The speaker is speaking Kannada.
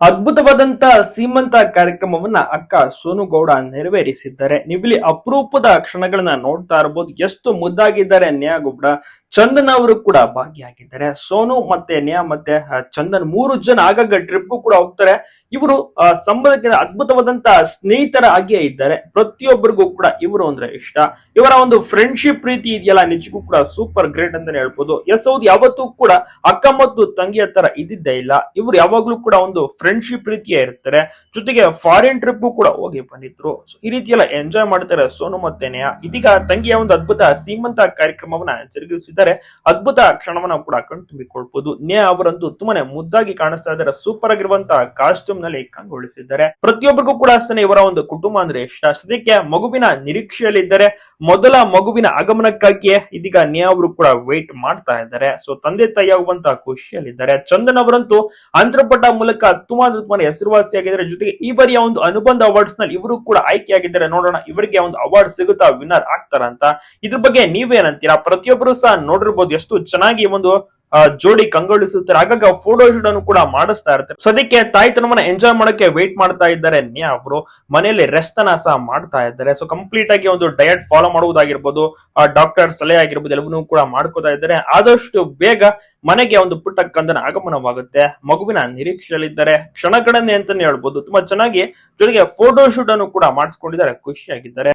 ಅದ್ಭುತವಾದಂತ ಸೀಮಂತ ಕಾರ್ಯಕ್ರಮವನ್ನ ಅಕ್ಕ ಸೋನು ಗೌಡ ನೆರವೇರಿಸಿದ್ದಾರೆ. ನೀವಿಲ್ಲಿ ಅಪರೂಪದ ಕ್ಷಣಗಳನ್ನ ನೋಡ್ತಾ ಇರಬಹುದು ಎಷ್ಟು ಮುದ್ದಾಗಿದ್ದಾರೆ ನ್ಯಾ ಗೌಡ ಚಂದನ್ ಅವರು ಕೂಡ ಭಾಗಿಯಾಗಿದ್ದಾರೆ. ಸೋನು ಮತ್ತೆ ನ್ಯಾ ಮತ್ತೆ ಚಂದನ್ ಮೂರು ಜನ ಆಗಾಗ ಟ್ರಿಪ್ ಕೂಡ ಹೋಗ್ತಾರೆ. ಇವರು ಸಂಬಂಧಕ್ಕೆ ಅದ್ಭುತವಾದಂತಹ ಸ್ನೇಹಿತರ ಹಾಗೆಯೇ ಇದ್ದಾರೆ. ಪ್ರತಿಯೊಬ್ಬರಿಗೂ ಕೂಡ ಇವರು ಅಂದ್ರೆ ಇಷ್ಟ. ಇವರ ಒಂದು ಫ್ರೆಂಡ್ಶಿಪ್ ರೀತಿ ಇದೆಯಲ್ಲ, ನಿಜಕ್ಕೂ ಕೂಡ ಸೂಪರ್ ಗ್ರೇಟ್ ಅಂತಾನೆ ಹೇಳ್ಬೋದು. ಎಸ್ ಹೌದು, ಯಾವತ್ತೂ ಕೂಡ ಅಕ್ಕ ಮತ್ತು ತಂಗಿಯ ತರ ಇದ್ದಿದ್ದೇ ಇಲ್ಲ. ಇವರು ಯಾವಾಗ್ಲೂ ಕೂಡ ಒಂದು ಫ್ರೆಂಡ್ಶಿಪ್ ರೀತಿಯೇ ಇರ್ತಾರೆ. ಜೊತೆಗೆ ಫಾರಿನ್ ಟ್ರಿಪ್ ಕೂಡ ಹೋಗಿ ಬಂದಿದ್ರು. ಈ ರೀತಿಯೆಲ್ಲ ಎಂಜಾಯ್ ಮಾಡ್ತಾರೆ ಸೋನು ಮತ್ತೆ ನೇಹ ಇದೀಗ ತಂಗಿಯ ಒಂದು ಅದ್ಭುತ, ಸೀಮಂತ ಕಾರ್ಯಕ್ರಮವನ್ನ ಜರುಗಿಸಿದ್ದಾರೆ. ಅದ್ಭುತ ಕ್ಷಣವನ್ನ ಕೂಡ ಕಣ್ತುಂಬಿಕೊಳ್ಬಹುದು ನೇ ಅವರಂತೂ ತುಂಬಾನೇ ಮುದ್ದಾಗಿ ಕಾಣಿಸ್ತಾ ಇದ್ದಾರೆ. ಸೂಪರ್ ಆಗಿರುವಂತಹ ಕಾಸ್ಟ್ಯೂಮ್ನಲ್ಲಿ ಕಂಗೊಳಿಸಿದ್ದಾರೆ. ಪ್ರತಿಯೊಬ್ಬರಿಗೂ ಕೂಡ ಅಷ್ಟೇ ಇವರ ಒಂದು ಕುಟುಂಬ ಅಂದ್ರೆ ಇಷ್ಟ. ಸದ್ಯಕ್ಕೆ ಮಗುವಿನ ನಿರೀಕ್ಷೆಯಲ್ಲಿದ್ದಾರೆ ಮೊದಲ ಮಗುವಿನ ಆಗಮನಕ್ಕಾಗಿಯೇ ಇದೀಗ ಅವರು ಕೂಡ ವೇಟ್ ಮಾಡ್ತಾ ಇದ್ದಾರೆ. ಸೊ ತಂದೆ ತಾಯಿ ಆಗುವಂತಹ ಖುಷಿಯಲ್ಲಿದ್ದಾರೆ. ಚಂದನ್ ಅವರಂತೂ ಅಂತರ್ಪಟ ಮೂಲಕ ತುಂಬಾ ತುಂಬಾ ಹೆಸರುವಾಸಿಯಾಗಿದ್ದಾರೆ ಜೊತೆಗೆ ಈ ಬಾರಿಯ ಒಂದು ಅನುಬಂಧ ಅವಾರ್ಡ್ಸ್ನಲ್ಲಿ ಇವರು ಕೂಡ ಆಯ್ಕೆಯಾಗಿದ್ದಾರೆ. ನೋಡೋಣ, ಇವರಿಗೆ ಒಂದು ಅವಾರ್ಡ್ ಸಿಗುತ್ತಾ ವಿನ್ನರ್ ಆಗ್ತಾರ ಅಂತ ಇದ್ರ ಬಗ್ಗೆ ನೀವೇನಂತೀರಾ? ಪ್ರತಿಯೊಬ್ಬರು ಸಹ ನೋಡಿರ್ಬೋದು ಎಷ್ಟು ಚೆನ್ನಾಗಿ ಒಂದು ಜೋಡಿ ಕಂಗೊಳಿಸುತ್ತಾರೆ. ಆಗಾಗ ಫೋಟೋ ಶೂಟ್ ಅನ್ನು ಕೂಡ ಮಾಡಿಸ್ತಾ ಇರ್ತಾರೆ. ಅದಕ್ಕೆ ತಾಯ್ತನವನ್ನ ಎಂಜಾಯ್ ಮಾಡೋಕೆ ವೇಟ್ ಮಾಡ್ತಾ ಇದ್ದಾರೆ. ನ್ಯಾ ಅವರು ಮನೆಯಲ್ಲಿ ರೆಸ್ಟ್ ಅನ್ನ ಸಹ ಮಾಡ್ತಾ ಇದ್ದಾರೆ. ಸೊ ಕಂಪ್ಲೀಟ್ ಆಗಿ ಒಂದು ಡಯಟ್ ಫಾಲೋ ಮಾಡುವುದಾಗಿರ್ಬೋದು ಡಾಕ್ಟರ್ ಸಲಹೆ ಆಗಿರ್ಬೋದು, ಎಲ್ಲವನ್ನೂ ಕೂಡ ಮಾಡ್ಕೋತಾ ಇದ್ದಾರೆ. ಆದಷ್ಟು ಬೇಗ ಮನೆಗೆ ಒಂದು ಪುಟ್ಟ ಕಂದನ ಆಗಮನವಾಗುತ್ತೆ. ಮಗುವಿನ ನಿರೀಕ್ಷೆಯಲ್ಲಿದ್ದಾರೆ. ಕ್ಷಣಗಣನೆ ಅಂತಾನೆ ಹೇಳ್ಬೋದು. ತುಂಬಾ ಚೆನ್ನಾಗಿ ಜೊತೆಗೆ ಫೋಟೋ ಶೂಟ್ ಅನ್ನು ಕೂಡ ಮಾಡಿಸ್ಕೊಂಡಿದ್ದಾರೆ. ಖುಷಿಯಾಗಿದ್ದಾರೆ.